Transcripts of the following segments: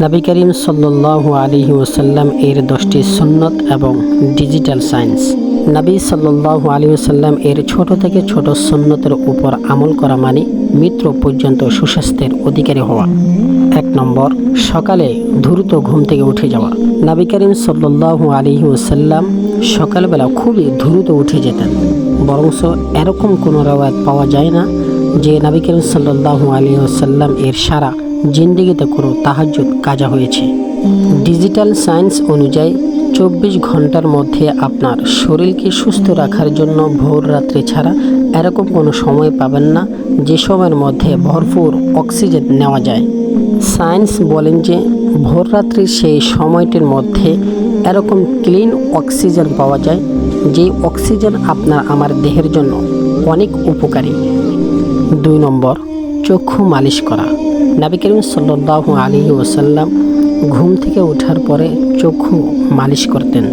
নবী করিম সাল্লাহ আলী ওসাল্লাম এর দশটি সুন্নত এবং ডিজিটাল সায়েন্স। নবী সাল্লাহ আলী ওসাল্লাম এর ছোট থেকে ছোট সুন্নতের উপর আমল করা মানে মিত্র পর্যন্ত সুস্বাস্থ্যের অধিকারী হওয়া। এক নম্বর, সকালে দ্রুত ঘুম থেকে উঠে যাওয়া। নবী করিম সাল্লাহ আলী ওসাল্লাম সকালবেলা খুবই দ্রুত উঠে যেতেন। বরংস এরকম কোনো রেওয়ায়ত পাওয়া যায় না যে নবী করিম সাল্লাহ আলী ওসাল্লাম এর সারা জিন্দিগিতে কোনো তাহাজ্জুদ কাজা হয়েছে। ডিজিটাল সায়েন্স অনুযায়ী চব্বিশ ঘণ্টার মধ্যে আপনার শরীরকে সুস্থ রাখার জন্য ভোর রাত্রি ছাড়া এরকম কোনো সময় পাবেন না, যে সময়ের মধ্যে ভরপুর অক্সিজেন নেওয়া যায়। সায়েন্স বলেন যে ভোর রাত্রির সেই সময়টির মধ্যে এরকম ক্লিন অক্সিজেন পাওয়া যায়, যেই অক্সিজেন আপনার আমার দেহের জন্য অনেক উপকারী। দুই নম্বর, চক্ষু মালিশ করা। নবী করিম সাল্লাহ আলী ওসাল্লাম ঘুম থেকে ওঠার পরে চক্ষু মালিশ করতেন।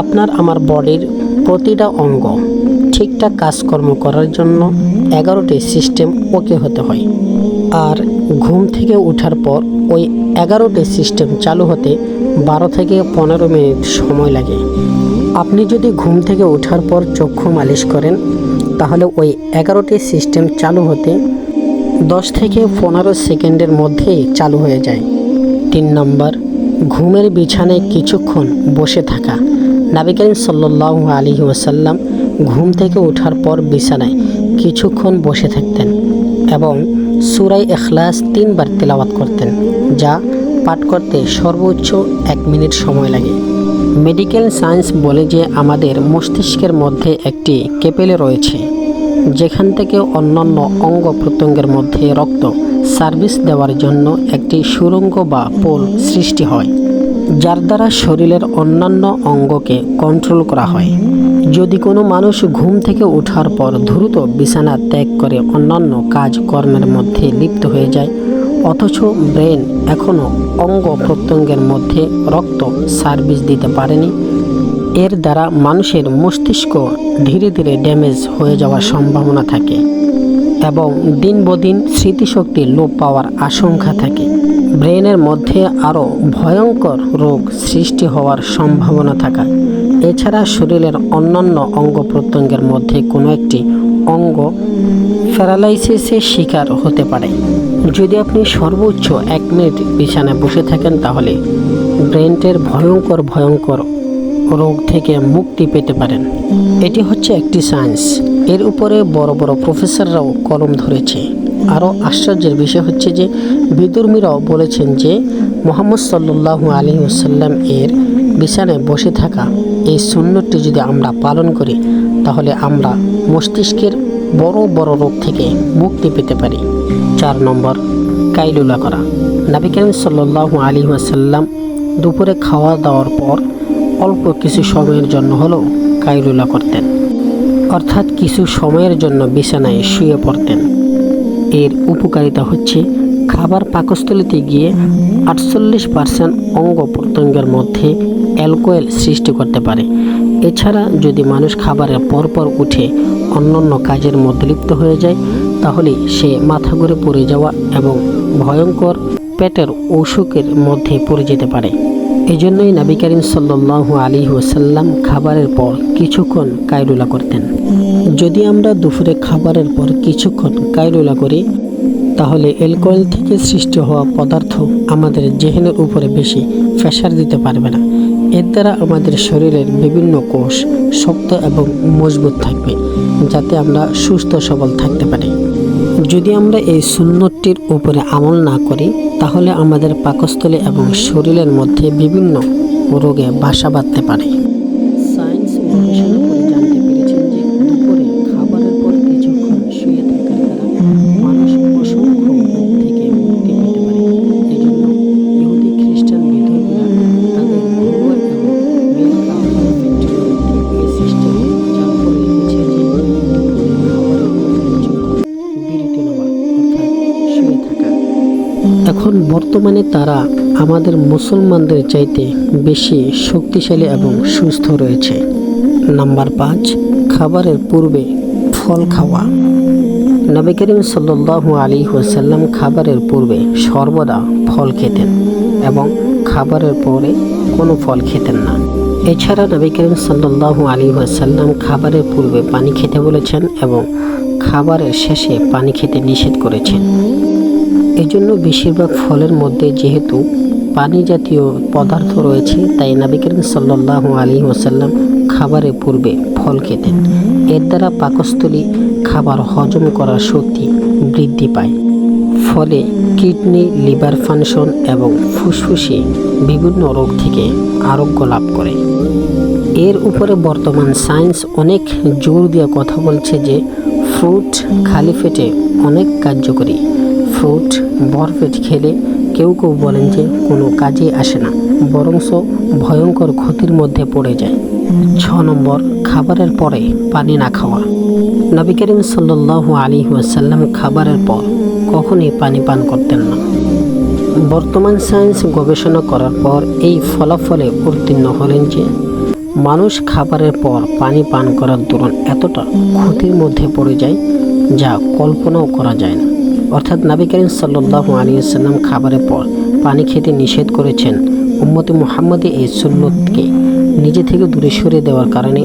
আপনার আমার বডির প্রতিটা অঙ্গ ঠিকঠাক কাজকর্ম করার জন্য এগারোটি সিস্টেম ওকে হতে হয়। আর ঘুম থেকে ওঠার পর ওই এগারোটি সিস্টেম চালু হতে বারো থেকে পনেরো মিনিট সময় লাগে। আপনি যদি ঘুম থেকে ওঠার পর চক্ষু মালিশ করেন, তাহলে ওই এগারোটি সিস্টেম চালু হতে দশ থেকে পনেরো সেকেন্ডের মধ্যেই চালু হয়ে যায়। তিন নম্বর, ঘুমের বিছানায় কিছুক্ষণ বসে থাকা। নাবি করিম সাল্লাহ আলী ওসাল্লাম ঘুম থেকে ওঠার পর বিছানায় কিছুক্ষণ বসে থাকতেন এবং সুরাই এখলাস তিনবার তেলাওয়াত করতেন, যা পাঠ করতে সর্বোচ্চ এক মিনিট সময় লাগে। মেডিকেল সায়েন্স বলে যে আমাদের মস্তিষ্কের মধ্যে একটি কেপেলে রয়েছে। যেখান থেকে অন্যান্য অঙ্গ প্রত্যঙ্গের মধ্যে রক্ত সার্ভিস দেওয়ার জন্য একটি সুরঙ্গ বা পোল সৃষ্টি হয়, যার দ্বারা শরীরের অন্যান্য অঙ্গকে কন্ট্রোল করা হয়। যদি কোনো মানুষ ঘুম থেকে ওঠার পর দ্রুত বিছানা ত্যাগ করে অন্যান্য কাজকর্মের মধ্যে লিপ্ত হয়ে যায়, অথচ ব্রেন এখনও অঙ্গ প্রত্যঙ্গের মধ্যে রক্ত সার্ভিস দিতে পারেনি এর দ্বারা মানুষের মস্তিষ্ক ধীরে ধীরে ড্যামেজ হয়ে যাওয়ার সম্ভাবনা থাকে এবং দিন বদিন স্মৃতিশক্তি লোপ পাওয়ার আশঙ্কা থাকে। ব্রেনের মধ্যে আরও ভয়ঙ্কর রোগ সৃষ্টি হওয়ার সম্ভাবনা থাকা এছাড়া শরীরের অন্যান্য অঙ্গ প্রত্যঙ্গের মধ্যে কোনো একটি অঙ্গ প্যারালাইসিসের শিকার হতে পারে। যদি আপনি সর্বোচ্চ এক মিনিট বিছানায় বসে থাকেন তাহলে ব্রেনটের ভয়ঙ্কর ভয়ঙ্কর রোগ থেকে মুক্তি পেতে পারেন। এটি হচ্ছে একটি সায়েন্স। এর উপরে বড় বড় প্রফেসররাও কলম ধরেছে। আরও আশ্চর্যের বিষয় হচ্ছে যে, বিদুর্মীরাও বলেছেন যে, মোহাম্মদ সাল্লু আলী ওসাল্লাম এর বিছানায় বসে থাকা এই সুন্নতটি যদি আমরা পালন করি, তাহলে আমরা মস্তিষ্কের বড় বড় রোগ থেকে মুক্তি পেতে পারি। চার নম্বর, কাইলুলা করা। নাবি করিম সাল্লু আলী ওয়াসাল্লাম দুপুরে খাওয়া দাওয়ার পর অল্প কিছু সময়ের জন্য হলেও কায়রুলা করতেন। অর্থাৎ কিছু সময়ের জন্য বিছানায় শুয়ে পড়তেন। এর উপকারিতা হচ্ছে খাবার পাকস্থলিতে গিয়ে আটচল্লিশ পার্সেন্ট অঙ্গ প্রত্যঙ্গের মধ্যে অ্যালকোয়েল সৃষ্টি করতে পারে। এছাড়া যদি মানুষ খাবারের পরপর উঠে অন্যান্য কাজের মধ্যে লিপ্ত হয়ে যায়, তাহলে সে মাথা ঘুরে পড়ে যাওয়া এবং ভয়ঙ্কর পেটের অসুখের মধ্যে পড়ে যেতে পারে। এই জন্যই নবী করিম সাল্লু আলী ওসাল্লাম খাবারের পর কিছুক্ষণ কায়রুলা করতেন। যদি আমরা দুপুরে খাবারের পর কিছুক্ষণ কায়রুলা করি, তাহলে অ্যালকোহল থেকে সৃষ্টি হওয়া পদার্থ আমাদের জেহেনের উপরে বেশি প্রেশার দিতে পারবে না। এর দ্বারা আমাদের শরীরের বিভিন্ন কোষ শক্ত এবং মজবুত থাকবে, যাতে আমরা সুস্থ সবল থাকতে পারি। যদি আমরা এই সুন্নতটির উপরে আমল না করি, তাহলে আমাদের পাকস্থলী এবং শরীরের মধ্যে বিভিন্ন রোগে বাসা বাঁধতে পারে। সায়েন্স এখন বর্তমানে তারা আমাদের মুসলমানদের চাইতে বেশি শক্তিশালী এবং সুস্থ রয়েছে। নাম্বার পাঁচ, খাবারের পূর্বে ফল খাওয়া। নবী করিম সাল্লাল্লাহু আলী ওয়াসাল্লাম খাবারের পূর্বে সর্বদা ফল খেতেন এবং খাবারের পরে কোনো ফল খেতেন না। এছাড়া নবী করিম সাল্লাল্লাহু আলী ওয়াসাল্লাম খাবারের পূর্বে পানি খেতে বলেছেন এবং খাবারের শেষে পানি খেতে নিষেধ করেছেন। এজন্য বেশিরভাগ ফলের মধ্যে যেহেতু পানি জাতীয় পদার্থ রয়েছে, তাই নবী করিম সাল্লাল্লাহু আলী ওসাল্লাম খাবারের পূর্বে ফল খেতেন। এর দ্বারা পাকস্থলী খাবার হজম করার শক্তি বৃদ্ধি পায়। ফলে কিডনি, লিভার ফাংশন এবং ফুসফুসে বিভিন্ন রোগ থেকে আরোগ্য লাভ করে। এর উপরে বর্তমান সায়েন্স অনেক জোর দিয়ে কথা বলছে যে, ফ্রুট, খালি ফেটে অনেক কার্যকরী। ফ্রুট ভরপেট খেলে কেউ কেউ বলেন যে কোনো কাজে আসে না, বরংস ভয়ঙ্কর ক্ষতির মধ্যে পড়ে যায়। ছ নম্বর, খাবারের পরে পানি না খাওয়া। নবী করিম সাল্লাল্লাহু আলী ওয়াসাল্লাম খাবারের পর কখনই পানি পান করতেন না। বর্তমান সায়েন্স গবেষণা করার পর এই ফলাফলে উত্তীর্ণ হলেন যে মানুষ খাবারের পর পানি পান করার দরুন এতটা ক্ষতির মধ্যে পড়ে যায় যা কল্পনাও করা যায় না। অর্থাৎ নবী করিম সাল্লাহ আলিয়াল্লাম খাবারের পর পানি খেতে নিষেধ করেছেন উম্মতি মুহাম্মদে এই সুন্নতকে নিজে থেকে দূরে সরিয়ে দেওয়ার কারণে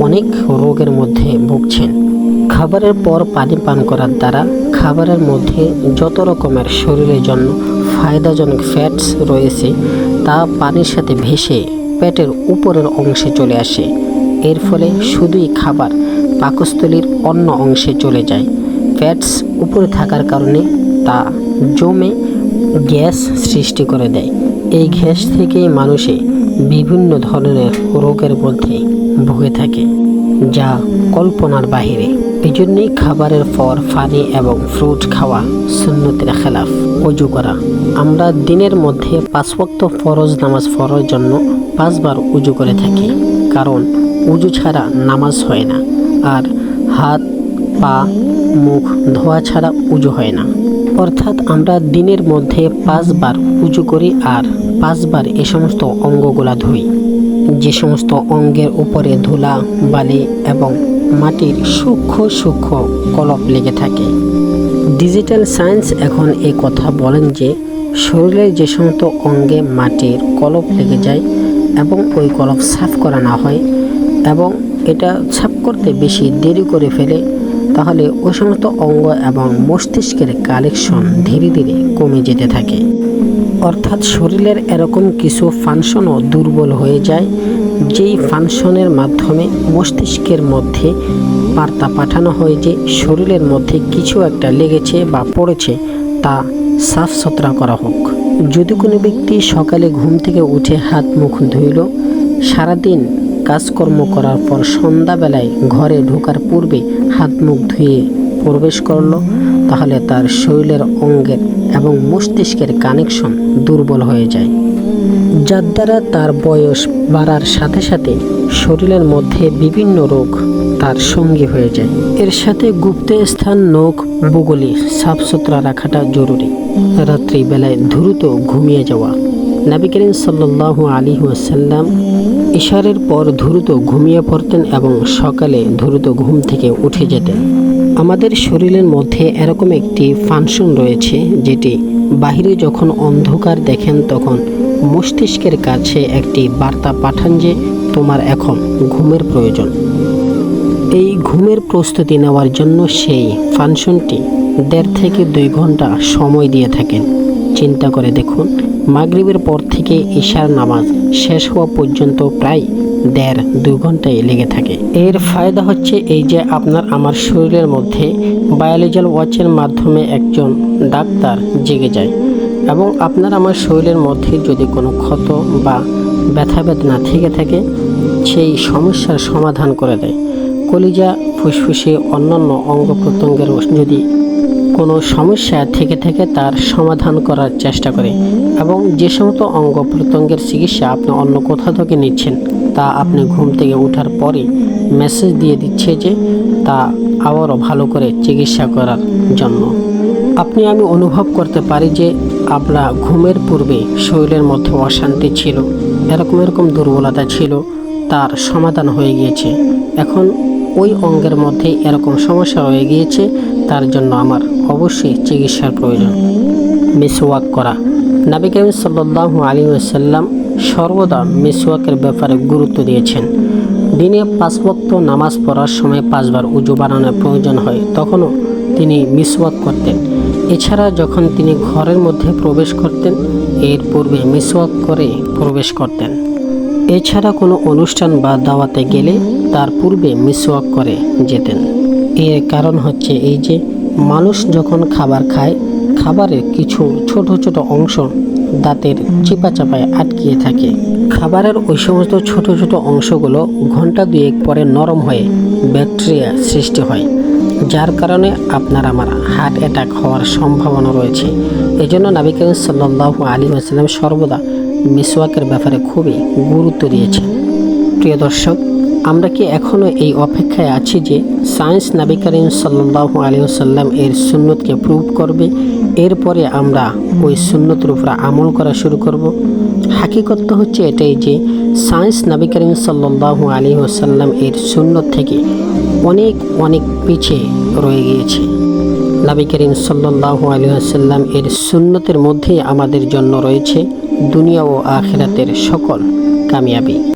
অনেক রোগের মধ্যে ভুগছেন। খাবারের পর পানি পান করার দ্বারা খাবারের মধ্যে যত রকমের শরীরের জন্য ফায়দাজনক ফ্যাটস রয়েছে, তা পানির সাথে ভেসে পেটের উপরের অংশে চলে আসে। এর ফলে শুধুই খাবার পাকস্থলীর অন্য অংশে চলে যায়। ফ্যাটস উপরে থাকার কারণে তা জমে গ্যাস সৃষ্টি করে দেয়। এই গ্যাস থেকেই মানুষে বিভিন্ন ধরনের রোগের মধ্যে ভুগে থাকে, যা কল্পনার বাহিরে। এই জন্যই খাবারের পর পানি এবং ফ্রুট খাওয়া সুন্নতের খেলাফ। অজু করা। আমরা দিনের মধ্যে পাঁচ ফরজ নামাজ পড়ার জন্য পাঁচবার উজু করে থাকি, কারণ উজু ছাড়া নামাজ হয় না। আর হাত পা, মুখ, ধোয়া ছাড়া পুজো হয় না। অর্থাৎ আমরা দিনের মধ্যে পাঁচবার পুজো করি আর পাঁচবার এ সমস্ত অঙ্গগুলা ধুই। যে সমস্ত অঙ্গের উপরে ধুলা, বালি এবং মাটির সূক্ষ্ম সূক্ষ্ম কলপ লেগে থাকে। ডিজিটাল সায়েন্স এখন এই কথা বলেন যে শরীরের যে সমস্ত অঙ্গে মাটির কলপ লেগে যায় এবং ওই কলপ সাফ করা না হয় এবং এটা সাফ করতে বেশি দেরি করে ফেলে তাহলে ওই সমস্ত অঙ্গ এবং মস্তিষ্কের কালেকশন ধীরে ধীরে কমে যেতে থাকে। অর্থাৎ শরীরের এরকম কিছু ফাংশনও দুর্বল হয়ে যায়, যেই ফাংশনের মাধ্যমে মস্তিষ্কের মধ্যে বার্তা পাঠানো হয় যে শরীরের মধ্যে কিছু একটা লেগেছে বা পড়েছে, তা সাফ সুতরা করা হোক। যদি কোনো ব্যক্তি সকালে ঘুম থেকে উঠে হাত মুখ ধুইল, সারাদিন কাজকর্ম করার পর সন্ধ্যাবেলায় ঘরে ঢোকার পূর্বে হাত মুখ ধুয়ে প্রবেশ করল, তাহলে তার শরীরের অঙ্গের এবং মস্তিষ্কের কানেকশন দুর্বল হয়ে যায়। যার দ্বারা তার বয়স বাড়ার সাথে সাথে শরীরের মধ্যে বিভিন্ন রোগ তার সঙ্গী হয়ে যায়। এর সাথে গুপ্ত স্থান নখ, বগলি সাফ সুতরা রাখাটা জরুরি। রাত্রিবেলায় দ্রুত ঘুমিয়ে যাওয়া। নবী সাল্লাল্লাহু আলী ওয়াসাল্লাম ইশারের পর দ্রুত ঘুমিয়ে পড়তেন এবং সকালে দ্রুত ঘুম থেকে উঠে যেতেন। আমাদের শরীরের মধ্যে এরকম একটি ফাংশন রয়েছে, যেটি বাহিরে যখন অন্ধকার দেখেন তখন মস্তিষ্কের কাছে একটি বার্তা পাঠান যে, তোমার এখন ঘুমের প্রয়োজন। এই ঘুমের প্রস্তুতি নেওয়ার জন্য সেই ফাংশনটি দেড় থেকে দুই ঘণ্টা সময় দিয়ে থাকেন। চিন্তা করে দেখুন, মাগরিবের পর থেকে ঈশার নামাজ শেষ হওয়া পর্যন্ত প্রায় দেড় দু ঘন্টায় লেগে থাকে। এর ফায়দা হচ্ছে এই যে আপনার আমার শরীরের মধ্যে বায়োলজিক্যাল ওয়াচের মাধ্যমে একজন ডাক্তার জেগে যায় এবং আপনার আমার শরীরের মধ্যে যদি কোনো ক্ষত বা ব্যথা বেদনা থেকে থাকে, সেই সমস্যার সমাধান করে দেয়। কলিজা, ফুসফুসে অন্যান্য অঙ্গ প্রত্যঙ্গের যদি কোনো সমস্যা থেকে থেকে তার সমাধান করার চেষ্টা করে এবং যে সমস্ত অঙ্গ প্রত্যঙ্গের চিকিৎসা আপনি অন্য কোথাও থেকে নিচ্ছেন, তা আপনি ঘুম থেকে ওঠার পরে মেসেজ দিয়ে দিচ্ছে যে তা আবারও ভালো করে চিকিৎসা করার জন্য। আপনি আমি অনুভব করতে পারি যে আমরা ঘুমের পূর্বে শরীরের মধ্যে অশান্তি ছিল, এরকম এরকম দুর্বলতা ছিল, তার সমাধান হয়ে গিয়েছে। এখন ওই অঙ্গের মধ্যে এরকম সমস্যা হয়ে গিয়েছে তার জন্য আমার অবশ্যই চিকিৎসার প্রয়োজন। মিসওয়াক করা। নবী করিম সাল্লাল্লাহু আলী আসাল্লাম সর্বদা মিসওয়াকের ব্যাপারে গুরুত্ব দিয়েছেন। দিনে পাঁচ ওয়াক্ত নামাজ পড়ার সময় পাঁচবার উজু বানানোর প্রয়োজন হয়, তখনও তিনি মিসওয়াক করতেন। এছাড়া যখন তিনি ঘরের মধ্যে প্রবেশ করতেন, এর পূর্বে মিসওয়াক করে প্রবেশ করতেন। এছাড়া কোনো অনুষ্ঠান বা দাওয়াতে গেলে তার পূর্বে মিসওয়াক করে যেতেন। এর কারণ হচ্ছে এই যে মানুষ যখন খাবার খায়, খাবারের কিছু ছোট ছোট অংশ দাঁতের চিপা চাপায় আটকিয়ে থাকে। খাবারের ওই সমস্ত ছোট ছোট অংশগুলো ঘণ্টা দুয়েক পরে নরম হয়ে ব্যাকটেরিয়া সৃষ্টি হয়, যার কারণে আপনার আমার হার্ট অ্যাটাক হওয়ার সম্ভাবনা রয়েছে। এজন্য নাবি করিম সাল্লাল্লাহু আলী আসাল্লাম সর্বদা মিসওয়াকের ব্যাপারে খুবই গুরুত্ব দিয়েছেন। প্রিয় দর্শক, আমরা কি এখনও এই অপেক্ষায় আছি যে সায়েন্স নাবি করিম সাল্লাল্লাহু আলী আসাল্লাম এর সুন্নতকে প্রুভ করবে। এরপরে আমরা ওই সুন্নতের উপর আমল করা শুরু করব। হাকিকত তো হচ্ছে এটাই যে, সায়েন্স নাবি করিম সাল্লাল্লাহু আলী এর সুন্নত থেকে অনেক অনেক পিছিয়ে রয়ে গিয়েছে। নবী করিম সাল্লাল্লাহু আলী আসাল্লাম এর সুন্নতের মধ্যেই আমাদের জন্য রয়েছে দুনিয়া ও আখেরাতের সকল কামিয়াবি।